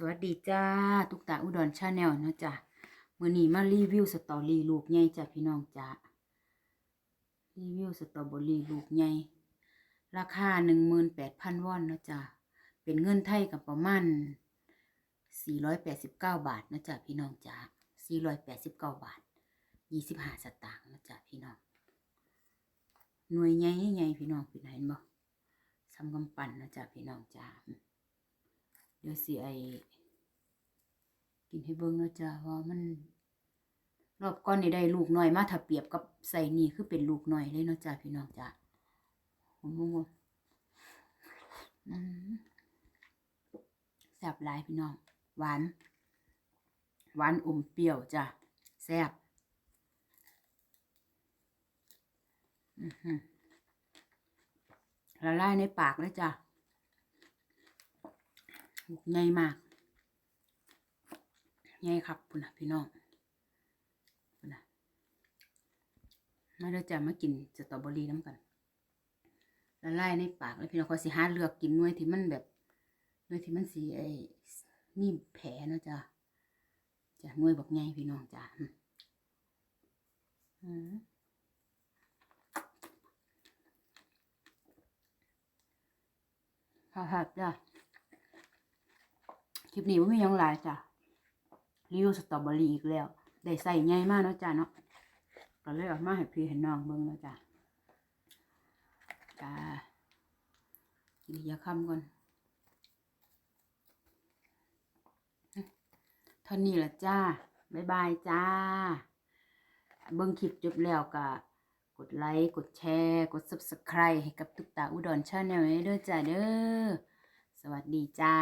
สวัสดีจ้าตุกตาอุดรชาแนลนะจ๊ะมือนี้มารีวิวสตอรี่ลูกใหญ่จ้ะพี่น้องจ้ารีวิวสตรอเบอรี่ลูกใหญ่ราคา18,000วอนนะจ๊ะเป็นเงินไทยกับประมาณ489บาทนะจ๊ะพี่น้องจ้า489บาท25สตางค์นะจ๊ะพี่น้องหน่วยใหญ่ใหญ่พี่น้องพี่เห็นบ่ทำกำปั้นนะจ๊ะพี่น้องจ้า ดี๋ยวสิไอกินให้เบิ่งเนาะจ้าว่ามันรอบก่อนนี่ได้ลูกน้อยมาถ้าเปรียบกับใส่นี่คือเป็นลูกน้อยเลยเนาะจ้าพี่น้องจ้าโอ้โหอืมแซ่บหลายพี่น้อง หวาน หวานอมเปรี้ยวจ้ะแซ่บละลายในปากเลยจ้ะ ใหญ่มากใหญ่ครับพุ่นนะพี่น้องพุ่นนะมาเด้อจ้ะมากินสตรอเบอรี่น้ำกันละลายในปากแล้วพี่น้องก็สิหาเลือกกินหน่วยที่มันแบบหน่วยที่มันสีไอ้มีแผลนะจ้ะจ้ะหน่วยบอกใหญ่พี่น้องจ้ะอืมอืมค่ะๆจ้ะ คลิปนี้ว่ามียังหลายจ้ะรีวิวสตรอเบอรี่อีกแล้ว ได้ใส่ใหญ่มากเนาะจ้ะเนาะก็เลยออกมาให้พี่เห็นน้องเบิ่งเนาะจ้ะจ้ากินยาคำก่อนเท่านี้ละจ้าบ๊ายบายจ้า เบิ่งคลิปจบแล้วก็กดไลค์ กดแชร์ กด subscribe ให้กับตุ๊กตาอุดรชาแนลเด้อจ้าเด้อ สวัสดีจ้า